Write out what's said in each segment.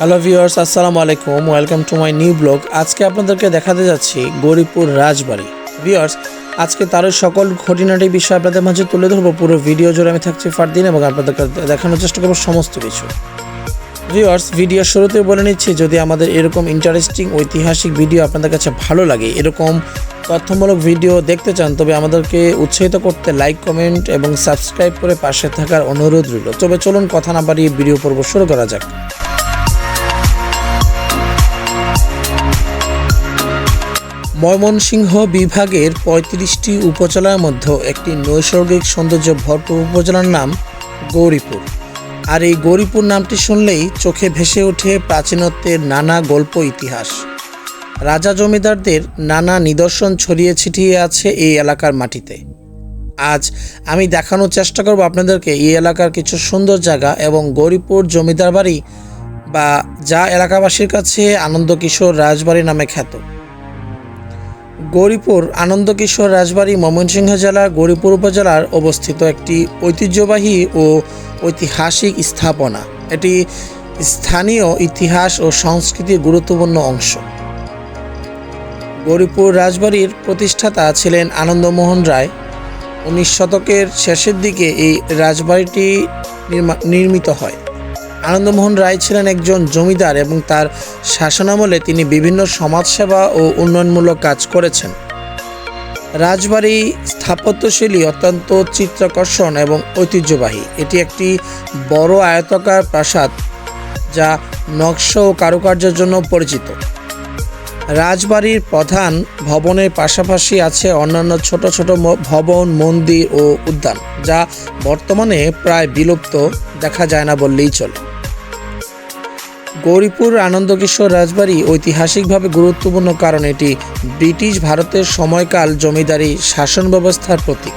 Hello viewers আসসালামু আলাইকুম। Welcome to my new blog আজকে আপনাদেরকে দেখাতে যাচ্ছি গরিপুর রাজবাড়ি। ভিউয়ার্স আজকে তার সকল খুঁটিনাটি বিষয় আপনাদের মাঝে তুলে ধরবো। পুরো ভিডিও জুড়ে আমি থাকছি ফারদিন এবং আপনাদেরকে দেখানোর চেষ্টা করব সমস্ত কিছু। ভিউয়ার্স ভিডিও শুরুতে বলে নিচ্ছি, যদি আমাদের এরকম ইন্টারেস্টিং ঐতিহাসিক ভিডিও আপনাদের কাছে ভালো লাগে, এরকম তথ্যমূলক ভিডিও দেখতে চান, তবে আমাদেরকে উৎসাহিত করতে লাইক কমেন্ট এবং সাবস্ক্রাইব করে পাশে থাকার অনুরোধ রইল। তবে চলুন কথা না বাড়িয়ে ভিডিও পর্ব শুরু করা যাক। ময়মনসিংহ বিভাগের পঁয়ত্রিশটি উপজেলার মধ্যে একটি নৈসর্গিক সৌন্দর্য ভরপুর উপজেলার নাম গৌরীপুর। আর এই গৌরীপুর নামটি শুনলেই চোখে ভেসে ওঠে প্রাচীনত্বের নানা গল্প ইতিহাস। রাজা জমিদারদের নানা নিদর্শন ছড়িয়ে ছিটিয়ে আছে এই এলাকার মাটিতে। আজ আমি দেখানোর চেষ্টা করব আপনাদেরকে এই এলাকার কিছু সুন্দর জায়গা এবং গৌরীপুর জমিদার বাড়ি বা যা এলাকাবাসীর কাছে আনন্দ কিশোর রাজবাড়ি নামে খ্যাত। গৌরীপুর আনন্দকিশোর রাজবাড়ি ময়মনসিংহ জেলার গৌরীপুর উপজেলার অবস্থিত একটি ঐতিহ্যবাহী ও ঐতিহাসিক স্থাপনা। এটি স্থানীয় ইতিহাস ও সংস্কৃতির গুরুত্বপূর্ণ অংশ। গৌরীপুর রাজবাড়ির প্রতিষ্ঠাতা ছিলেন আনন্দমোহন রায়। উনিশ শতকের শেষের দিকে এই রাজবাড়িটি নির্মা- নির্মিত হয়। আনন্দমোহন রায় ছিলেন একজন জমিদার এবং তার শাসনামলে তিনি বিভিন্ন সমাজসেবা ও উন্নয়নমূলক কাজ করেছেন। রাজবাড়ি স্থাপত্যশৈলী অত্যন্ত চিত্রাকর্ষণ এবং ঐতিহ্যবাহী। এটি একটি বড় আয়তাকার প্রাসাদ যা নকশা ও কারুকার্যের জন্য পরিচিত। রাজবাড়ির প্রধান ভবনের পাশাপাশি আছে অন্যান্য ছোট ছোট ভবন, মন্দির ও উদ্যান, যা বর্তমানে প্রায় বিলুপ্ত, দেখা যায় না বললেই চলে। গৌরীপুর আনন্দকিশোর রাজবাড়ি ঐতিহাসিকভাবে গুরুত্বপূর্ণ কারণ এটি ব্রিটিশ ভারতের সময়কাল জমিদারি শাসন ব্যবস্থার প্রতীক।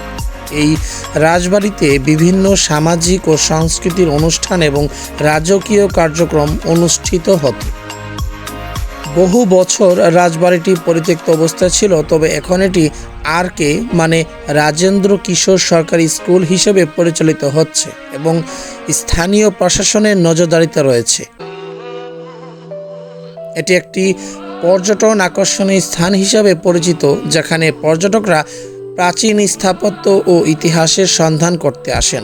এই রাজবাড়িতে বিভিন্ন সামাজিক ও সাংস্কৃতিক অনুষ্ঠান এবং রাজকীয় কার্যক্রম অনুষ্ঠিত হতো। বহু বছর রাজবাড়িটি পরিত্যক্ত অবস্থায় ছিল, তবে এখন এটি আর কে মানে রাজেন্দ্র কিশোর সরকারি স্কুল হিসেবে পরিচালিত হচ্ছে এবং স্থানীয় প্রশাসনের নজরদারিতে রয়েছে। এটি একটি পর্যটন আকর্ষণীয় স্থান হিসাবে পরিচিত, যেখানে পর্যটকরা প্রাচীন স্থাপত্য ও ইতিহাসের সন্ধান করতে আসেন।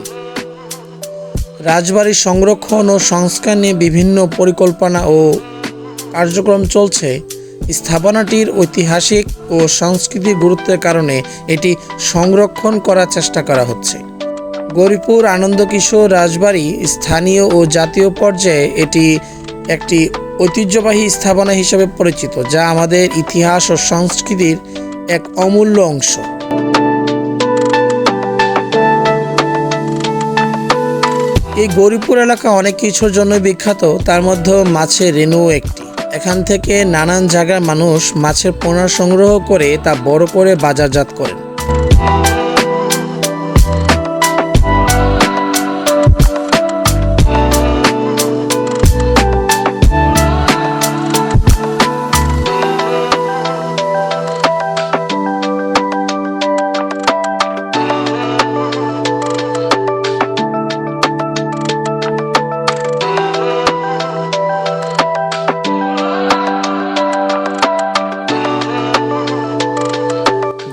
রাজবাড়ির সংরক্ষণ ও সংস্কার নিয়ে বিভিন্ন পরিকল্পনা ও কার্যক্রম চলছে। স্থাপনাটির ঐতিহাসিক ও সাংস্কৃতিক গুরুত্বের কারণে এটি সংরক্ষণ করার চেষ্টা করা হচ্ছে। গৌরীপুর আনন্দকিশোর রাজবাড়ি স্থানীয় ও জাতীয় পর্যায়ে এটি একটি ঐতিহ্যবাহী স্থাপনা হিসেবে পরিচিত, যা আমাদের ইতিহাস ও সংস্কৃতির এক অমূল্য অংশ। এই গৌরীপুর এলাকা অনেক কিছুর জন্য বিখ্যাত, তার মধ্যে মাছের রেণু একটি। এখান থেকে নানান জায়গার মানুষ মাছের পোনা সংগ্রহ করে তা বড় করে বাজারজাত করেন।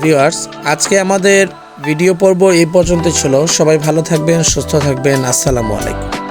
ভিউয়ার্স, আজকে আমাদের ভিডিও পর্ব এই পর্যন্ত ছিল। সবাই ভালো থাকবেন, সুস্থ থাকবেন। আসসালামু আলাইকুম।